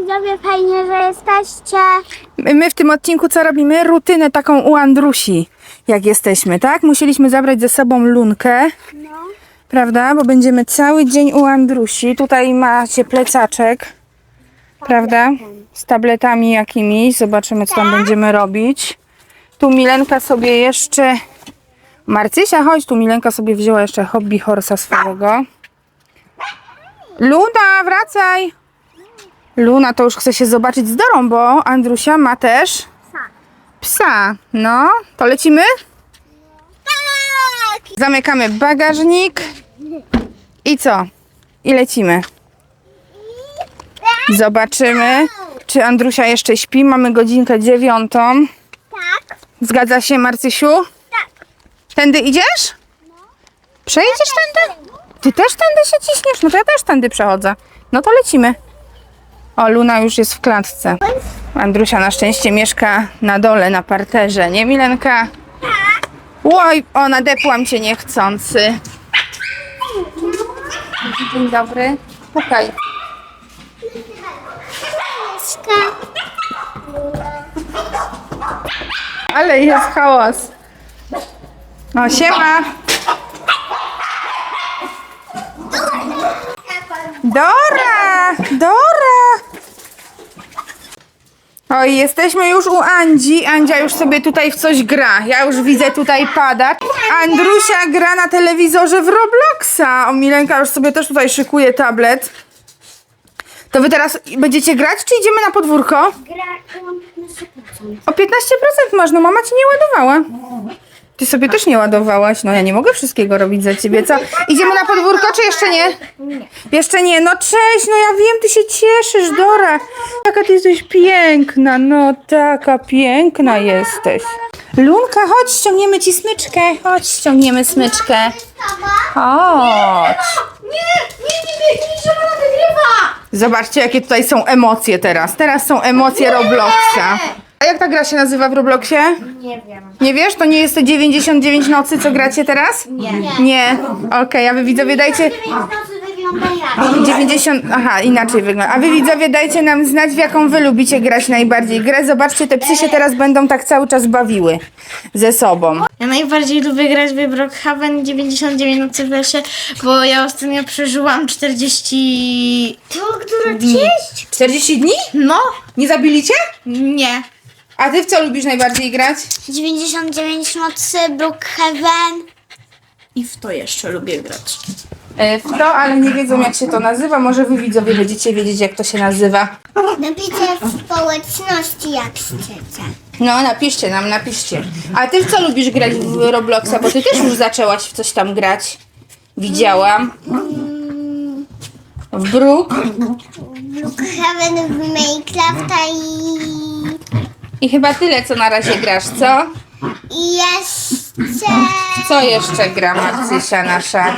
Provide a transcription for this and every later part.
widzowie, fajnie, że jesteście. My my w tym odcinku co robimy? Rutynę taką u Andrusi, jak jesteśmy, tak? Musieliśmy zabrać ze sobą lunkę, No. prawda? Bo będziemy cały dzień u Andrusi. Tutaj macie plecaczek, prawda? Z tabletami jakimiś. Zobaczymy, co tam będziemy robić. Tu Milenka sobie jeszcze... Marcysia, chodź, tu Milenka sobie wzięła jeszcze hobby horsa swojego. Luna, wracaj! Luna to już chce się zobaczyć z Dorą, bo Andrusia ma też psa. No, to lecimy? Tak! Zamykamy bagażnik. I co? I lecimy. Zobaczymy, czy Andrusia jeszcze śpi. Mamy godzinkę dziewiątą. Tak. Zgadza się, Marcysiu? Tak. Tędy idziesz? Przejdziesz tędy? Ty też tędy się ciśniesz? No to ja też tędy przechodzę. No to lecimy. O, Luna już jest w klatce. Andrusia na szczęście mieszka na dole, na parterze, nie Milenka? Oj, o, nadepłam cię niechcący. Dzień dobry. Pukaj. Ale jest hałas. O, siema. Dora! Dora! Oj, jesteśmy już u Andzi. Andzia już sobie tutaj w coś gra. Ja już widzę tutaj pada. Andrusia gra na telewizorze w Robloxa. O, Milenka już sobie też tutaj szykuje tablet. To wy teraz będziecie grać, czy idziemy na podwórko? Grałam na 100%. O 15% masz, no mama ci nie ładowała. Ty sobie też nie ładowałaś. No ja nie mogę wszystkiego robić za ciebie, co? Idziemy na podwórko, czy jeszcze nie? Nie. Jeszcze nie, no cześć, no ja wiem, ty się cieszysz, Dora. Jaka ty jesteś piękna, no taka piękna jesteś. Lunka, chodź, ściągniemy ci smyczkę. Chodź, ściągniemy smyczkę. Chodź. Nie, nie, nie biegnij, że ona wygrywa! Zobaczcie, jakie tutaj są emocje teraz. Teraz są emocje Robloxa. A jak ta gra się nazywa w Robloxie? Nie wiem. Nie wiesz, to nie jest te 99 nocy, co gracie teraz? Nie. Nie. Okej, a wy widzowie dajcie... nocy wygląda jak? 90, aha, inaczej wygląda. A wy widzowie dajcie nam znać, w jaką wy lubicie grać najbardziej grę. Zobaczcie, te psy się teraz będą tak cały czas bawiły ze sobą. Ja najbardziej lubię grać w Brookhaven 99 nocy w lesie, bo ja ostatnio przeżyłam 40 To, które dni. 40 dni? No, Nie zabili cię? nie. A ty w co lubisz najbardziej grać? 99 nocy, Brookhaven. I w to jeszcze lubię grać. E, w to, ale nie wiedzą jak się to nazywa. Może wy widzowie będziecie wiedzieć jak to się nazywa. Napiszcie w społeczności jak chcecie. No, napiszcie nam, napiszcie. A ty w co lubisz grać w Robloxa? Bo ty też już zaczęłaś w coś tam grać. Widziałam. W Brook. Brookhaven w Minecrafta i... I chyba tyle, co na razie grasz, co? I jeszcze... Co jeszcze gra Marcysia nasza?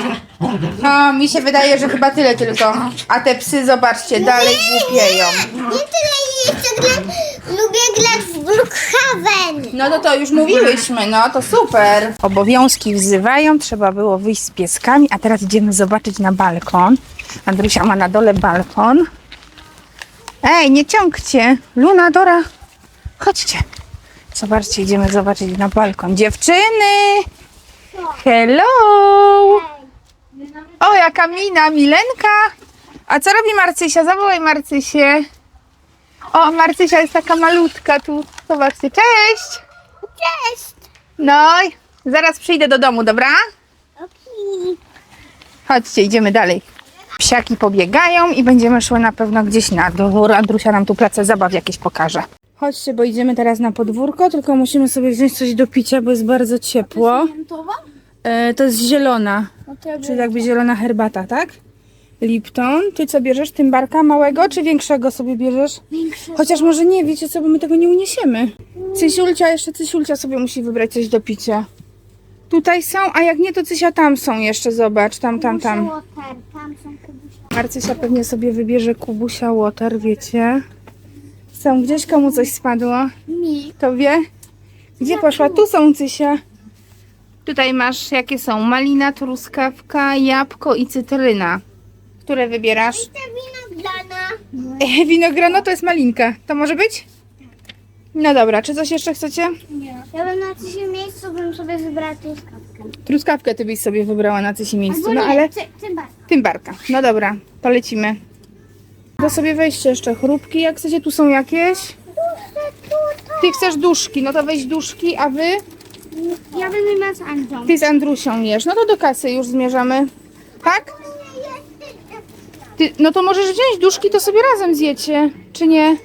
No, mi się wydaje, że chyba tyle tylko. A te psy, zobaczcie, dalej głupieją. Nie tyle jeszcze gra... Lubię grać w Brookhaven. No to to już mówiłyśmy, no to super. Obowiązki wzywają, trzeba było wyjść z pieskami, a teraz idziemy zobaczyć na balkon. Andrusia ma na dole balkon. Ej, nie ciągcie. Luna, Dora, chodźcie. Zobaczcie, idziemy zobaczyć na balkon. Dziewczyny! Hello! O, jaka mina, Milenka! A co robi Marcysia? Zawołaj Marcysię. O, Marcysia jest taka malutka tu. Zobaczcie, cześć! Cześć. No, i zaraz przyjdę do domu, dobra? Okej. Chodźcie, idziemy dalej. Psiaki pobiegają i będziemy szły na pewno gdzieś na dół. Andrusia nam tu pracę zabaw jakieś pokaże. Chodźcie, bo idziemy teraz na podwórko, tylko musimy sobie wziąć coś do picia, bo jest bardzo ciepło. E, to jest zielona, czyli jakby zielona herbata, tak? Lipton. Ty co bierzesz? Tymbarka małego czy większego sobie bierzesz? Chociaż może nie, wiecie co, bo my tego nie uniesiemy. Cysiulcia, jeszcze Cysiulcia sobie musi wybrać coś do picia. Tutaj są, a jak nie, to Cysia tam są jeszcze, zobacz, tam, tam, tam. Tam są. Marcysia pewnie sobie wybierze Kubusia Water, wiecie. Są, gdzieś komu coś spadło? Mi. Tobie? Gdzie poszła? Tu są, Cysia. Tutaj masz, jakie są? Malina, truskawka, jabłko i cytryna. Które wybierasz? Te wino dla nas. E, Winogrona to jest malinka. To może być? No dobra, czy coś jeszcze chcecie? Ja bym na tym miejscu bym sobie wybrała truskawkę. Truskawkę ty byś sobie wybrała na coś miejscu, no nie, ale cy- cymbal. tym barka. No dobra, to lecimy. To sobie weźcie jeszcze chrupki, jak chcecie, tu są jakieś. Ty chcesz duszki, no to weź duszki, a wy? Ja miała z Andzią. Ty z Andrusią jesz. No to do kasy już zmierzamy. Tak? Ty, no to możesz wziąć duszki, to sobie razem zjecie, czy nie?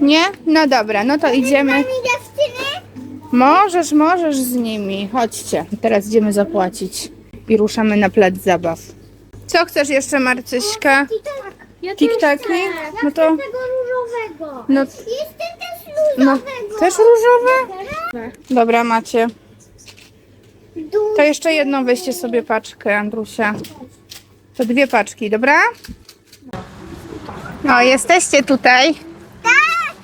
Nie? No dobra, no to idziemy. Możesz, możesz z nimi. Chodźcie. Teraz idziemy zapłacić. I ruszamy na plac zabaw. Co chcesz jeszcze, Marcyśka? Ja Tiktaki? No to... tego różowego. No, Jestem też no, też różowe? Dobra, macie. Du- To jeszcze jedną weźcie sobie paczkę, Andrusia. To dwie paczki, dobra? O, jesteście tutaj. Tak!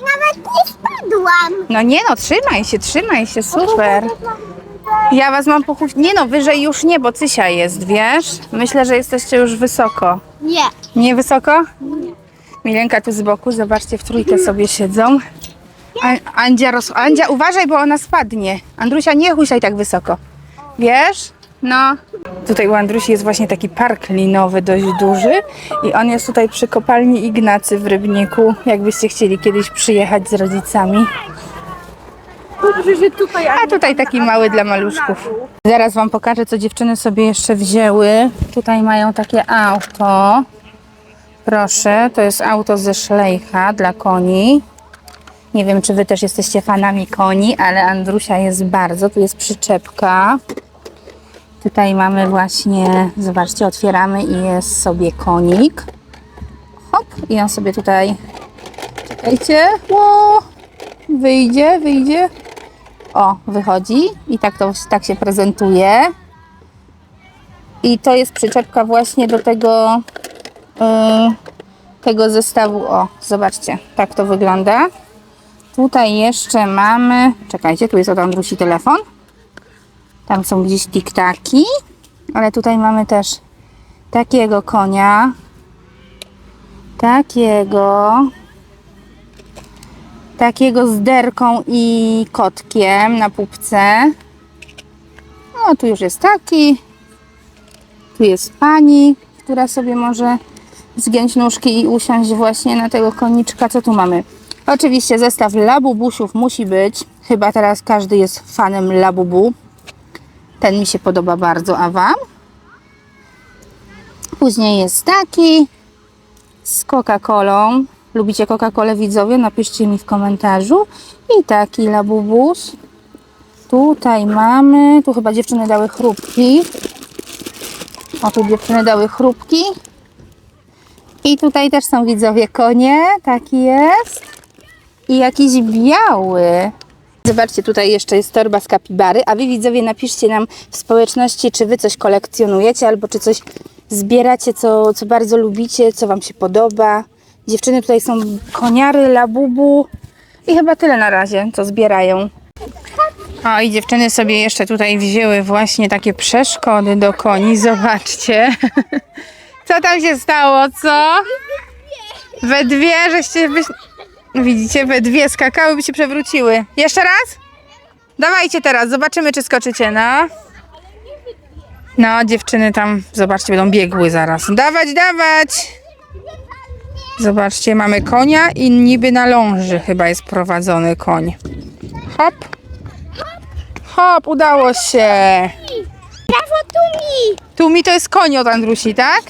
Nawet nie spadłam. No nie no, trzymaj się, trzymaj się, super. Ja was mam pochód... Nie no, wyżej już nie, bo Cysia jest, wiesz? Myślę, że jesteście już wysoko. Nie. Nie wysoko? Milenka tu z boku, zobaczcie, w trójkę sobie siedzą. Andzia, roz... Andzia, uważaj, bo ona spadnie. Andrusia, nie huśtaj tak wysoko. Wiesz? No. Tutaj u Andrusi jest właśnie taki park linowy, dość duży. I on jest tutaj przy kopalni Ignacy w Rybniku. Jakbyście chcieli kiedyś przyjechać z rodzicami. A tutaj taki mały dla maluszków. Zaraz wam pokażę, co dziewczyny sobie jeszcze wzięły. Tutaj mają takie auto. Proszę, to jest auto ze szlejcha dla koni. Nie wiem, czy wy też jesteście fanami koni, ale Andrusia jest bardzo. Tu jest przyczepka. Tutaj mamy właśnie, zobaczcie, otwieramy i jest sobie konik. Hop, i on sobie tutaj, czekajcie, Ło, wyjdzie, wyjdzie. O, wychodzi i tak to tak się prezentuje. I to jest przyczepka właśnie do tego yy, tego zestawu. O, zobaczcie, tak to wygląda. Tutaj jeszcze mamy, czekajcie, tu jest od Andrusi telefon. Tam są gdzieś tiktaki, ale tutaj mamy też takiego konia. Takiego. Takiego z derką i kotkiem na pupce. No, tu już jest taki. Tu jest pani, która sobie może zgiąć nóżki i usiąść właśnie na tego koniczka. Co tu mamy? Oczywiście zestaw labubusiów musi być. Chyba teraz każdy jest fanem labubu. Ten mi się podoba bardzo, a Wam? Później jest taki z Coca-Colą. Lubicie Coca-Colę widzowie? Napiszcie mi w komentarzu. I taki labubus. Tutaj mamy, tu chyba dziewczyny dały chrupki. O, tu dziewczyny dały chrupki. I tutaj też są widzowie konie, taki jest. I jakiś biały. Zobaczcie, tutaj jeszcze jest torba z kapibary, a wy widzowie napiszcie nam w społeczności, czy wy coś kolekcjonujecie, albo czy coś zbieracie, co, co bardzo lubicie, co wam się podoba. Dziewczyny tutaj są koniary, labubu i chyba tyle na razie, co zbierają. O, i dziewczyny sobie jeszcze tutaj wzięły właśnie takie przeszkody do koni. Zobaczcie. Co tam się stało, co? We dwie, żeście... Byś... Widzicie, we dwie skakały, by się przewróciły. Jeszcze raz? Dawajcie teraz, zobaczymy, czy skoczycie, no. No, dziewczyny tam, zobaczcie, będą biegły zaraz. Dawać, dawać! Zobaczcie, mamy konia i niby na ląży chyba jest prowadzony koń. Hop. Hop, udało się. Brawo, Tumi! Tu mi to jest koń od Andrusi, tak?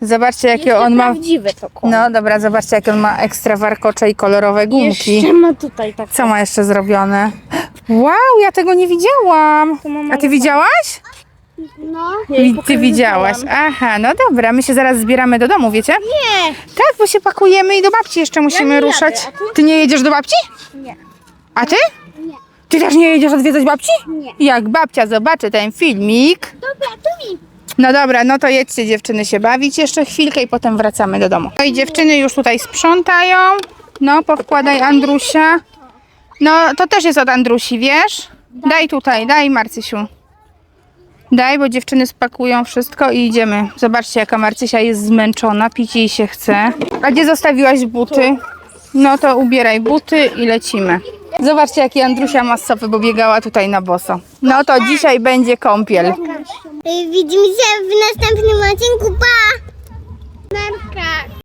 Zobaczcie, jakie on ma... Prawdziwy to koń. No dobra, zobaczcie, jakie on ma ekstra warkocze i kolorowe gumki. Jeszcze ma tutaj tak. Co ma jeszcze zrobione? Wow, ja tego nie widziałam. A ty widziałaś? No. Ty widziałaś. Aha, no dobra, my się zaraz zbieramy do domu, wiecie? Nie. Tak, bo się pakujemy i do babci jeszcze musimy nie ruszać. jadę, a ty? nie jedziesz do babci? Nie. A ty? Nie. Ty też nie jedziesz odwiedzać babci? Nie. Jak babcia zobaczy ten filmik. Dobra, Tumi. No dobra, no to jedźcie dziewczyny się bawić jeszcze chwilkę i potem wracamy do domu. No i dziewczyny już tutaj sprzątają. No, powkładaj Andrusia. No, to też jest od Andrusi, wiesz? Daj tutaj, daj Marcysiu. Daj, bo dziewczyny spakują wszystko i idziemy. Zobaczcie, jaka Marcysia jest zmęczona, pić jej się chce. A gdzie zostawiłaś buty? No to ubieraj buty i lecimy. Zobaczcie, jaki Andrusia ma stopy, bo biegała tutaj na boso. No to dzisiaj będzie kąpiel. Widzimy się w następnym odcinku. Pa! Narka.